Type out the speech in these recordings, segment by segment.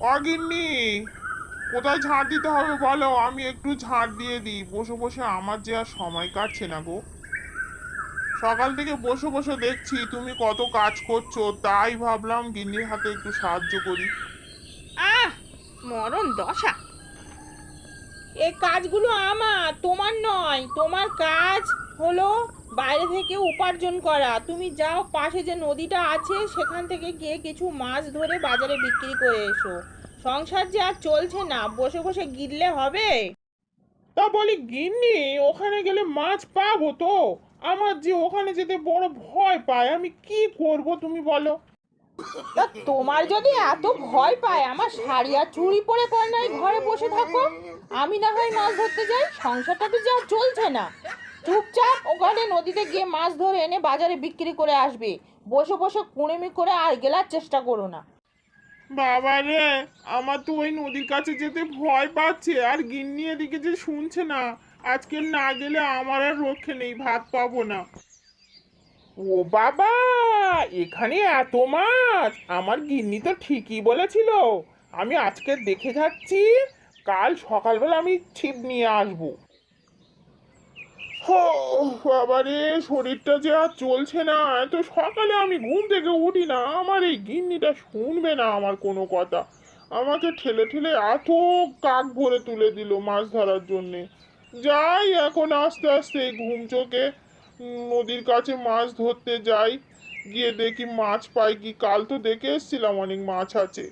অগিন্নি, কোথায় ঝাঁট দিতে হবে বলো? আমি একটু ঝাঁট দিয়ে দিই। বসে বসে আমার যে আর সময় কাটছে না গো। সকাল থেকে বসে বসে দেখছি তুমি কত কাজ করছ, তাই ভাবলাম গিন্নির হাতে একটু সাহায্য করি। আহ, মরণ দশা। এই কাজগুলো আমার, তোমার নয়, তোমার কাজ হলো বাইরে থেকে উপার্জন করা। তুমি যাও পাশে যে নদীটা আছে সেখান থেকে গিয়ে কিছু মাছ ধরে বাজারে বিক্রি করে এসো। সংসার যে আর চলছে না বসে বসে গিললে হবে? তা বলি গিন্নি ওখানে গেলে মাছ পাবো তো। আমার যে ওখানে যেতে বড় ভয় পায় আমি কি করব তুমি বলো? তা তোমার যদি এত ভয় পায় আমার শাড়ি আর চুড়ি পরে পর ঘরে বসে থাকো। আমি না হয় মাছ ধরতে যাই সংসারটা তো যা চলছে না। চুপচাপ ওখানে নদীতে গিয়ে মাছ ধরে এনে বাজারে বিক্রি করে আসবে। বসে বসে কুড়েমি করে আর গেলার চেষ্টা করো না। বাবা রে, আমার তো ওই নদীর কাছে যেতে ভয় পাচ্ছে, আর গিন্নি এদিকে যে শুনছে না, আজকে না গেলে আমার আর রক্ষে নেই, ভাত পাবো না। ও বাবা, এখানে এত মাছ, আমার গিন্নি তো ঠিকই বলেছিল। আমি আজকে দেখে যাচ্ছি, কাল সকালবেলা আমি ছিপ নিয়ে আসব। হো, বাবা রে, শরীরটা যে আর চলছে না। এত সকালে আমি ঘুম থেকে উঠি না। আমার এই গিন্নিটা শুনবে না আমার কোনো কথা। আমাকে ঠেলে ঠেলে এত কাক ভরে তুলে দিল মাছ ধরার জন্যে। যাই, এখন আস্তে আস্তে এই ঘুম চোখে নদীর কাছে মাছ ধরতে যাই। গিয়ে দেখি মাছ পাই কি? কাল তো দেখে এসছিলাম অনেক মাছ আছে।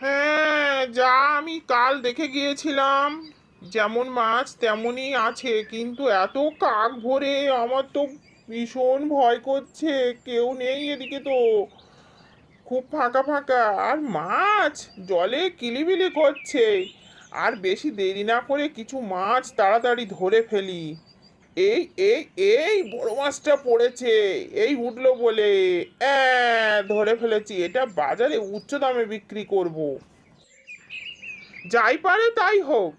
হ্যাঁ যা আমি কাল দেখে গিয়েছিলাম। যেমন মাছ তেমনই আছে, কিন্তু এত কাক ভরে আমার তো ভীষণ ভয় করছে, কেউ নেই এদিকে তো। খুব ফাঁকা ফাঁকা। আর মাছ জলে কিলিবিলি করছে। আর বেশি দেরি না করে কিছু মাছ তাড়াতাড়ি ধরে ফেলি। এই এই এই বড় মাছটা পড়েছে, এই উঠল বলে। ধরে ফেলেছি, এটা বাজারে উচ্চ দামে বিক্রি করব। যাই পারে তাই হোক।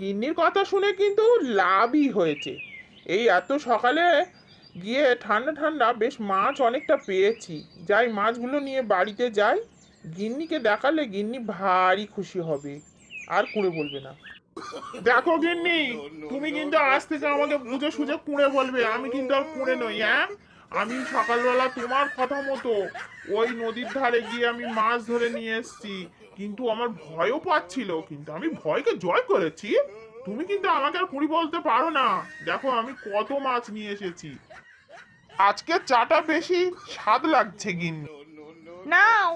গিন্নির কথা শুনে কিন্তু লাভই হয়েছে। এই এত সকালে গিয়ে ঠান্ডা ঠান্ডা বেশ মাছ অনেকটা পেয়েছি। যাই মাছগুলো নিয়ে বাড়িতে যাই, গিন্নিকে দেখালে গিন্নি ভারী খুশি হবে। আর কুড়ে বলবে না। দেখো গিন্নি, তুমি কিন্তু আজ থেকে আমাকে বুঝে সুঝে কুড়ে বলবে, আমি কিন্তু আর কুড়ে নই হ্যাঁ? আমি সকালবেলা তোমার কথা মতো ওই নদীর ধারে গিয়ে আমি মাছ ধরে নিয়ে এসেছি। কিন্তু আমার ভয়ও পাচ্ছিল, কিন্তু আমি ভয়কে জয় করেছি। তুমি কিন্তু আমাকে আর কুড়ি বলতে পারো না। দেখো, আমি কত মাছ নিয়ে এসেছি। আজকে চাটা বেশি স্বাদ লাগছে, গিন্নি। নাও,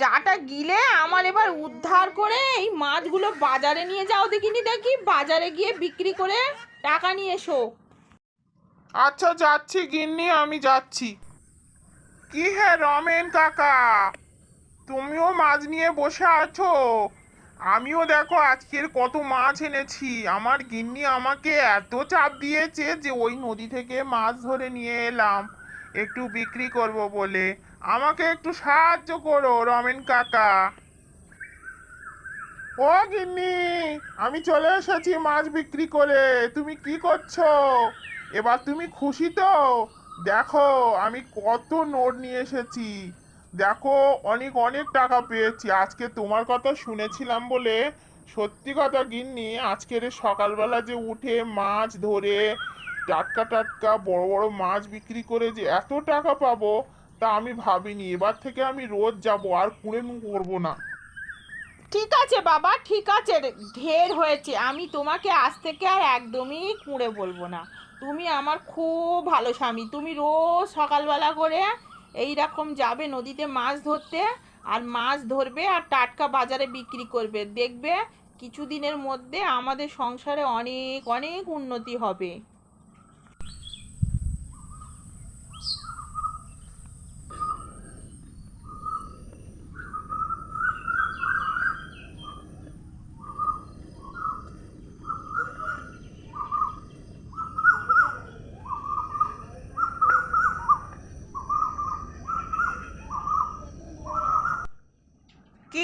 চাটা গিলে আমার এবার উদ্ধার করে এই মাছগুলো বাজারে নিয়ে যাও দেখিনি দেখি। বাজারে গিয়ে বিক্রি করে টাকা নিয়ে এসো। আচ্ছা যাচ্ছি গিন্নি, আমি যাচ্ছি। কি হে রমেন কাকা? তুমিও মাছ নিয়ে বসে আছো? আমিও দেখো আজকের কত মাছ এনেছি। আমার গিন্নি আমাকে এত চাপ দিয়েছে যে ওই নদী থেকে মাছ ধরে নিয়ে এলাম। একটু বিক্রি করব বলে। আমাকে একটু সাহায্য করো, রমেন কাকা। ও গিন্নি, আমি চলে এসেছি মাছ বিক্রি করে। তুমি কি করছ? এবার তুমি খুশি তো? দেখো, আমি কত নোট নিয়ে এসেছি। দেখো, অনেক অনেক টাকা পেয়েছি। আজকে তোমার কথা শুনেছিলাম বলে সত্যি কথা গিন্নি, আজকের সকালবেলা যে উঠে মাছ ধরে টাটকা টাটকা বড় বড় মাছ বিক্রি করে যে এত টাকা পাবো, তা আমি ভাবিনি। এবার থেকে আমি রোজ যাব, আর কুড়ে করব না। ঠিক আছে বাবা, ঠিক আছে। ঢের হয়েছে। আমি তোমাকে আজ থেকে আর একদমই কুঁড়ে বলব না। তুমি আমার খুব ভালো স্বামী। তুমি রোজ সকালবেলা করে এই রকম যাবে নদীতে মাছ ধরতে, আর মাছ ধরবে আর টাটকা বাজারে বিক্রি করবে। দেখবে কিছুদিনের মধ্যে আমাদের সংসারে অনেক অনেক উন্নতি হবে।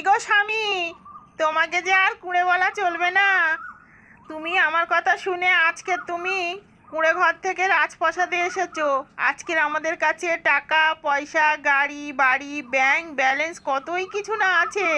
গো স্বামী, তোমাকে যে আর কুঁড়ে বলা চলবে না। তুমি আমার কথা শুনে আজকে তুমি কুঁড়ে ঘর থেকে রাজপ্রাসাদে এসেছ। আজকের আমাদের কাছে টাকা, পয়সা, গাড়ি, বাড়ি, ব্যাংক, ব্যালেন্স কতই কিছু না আছে।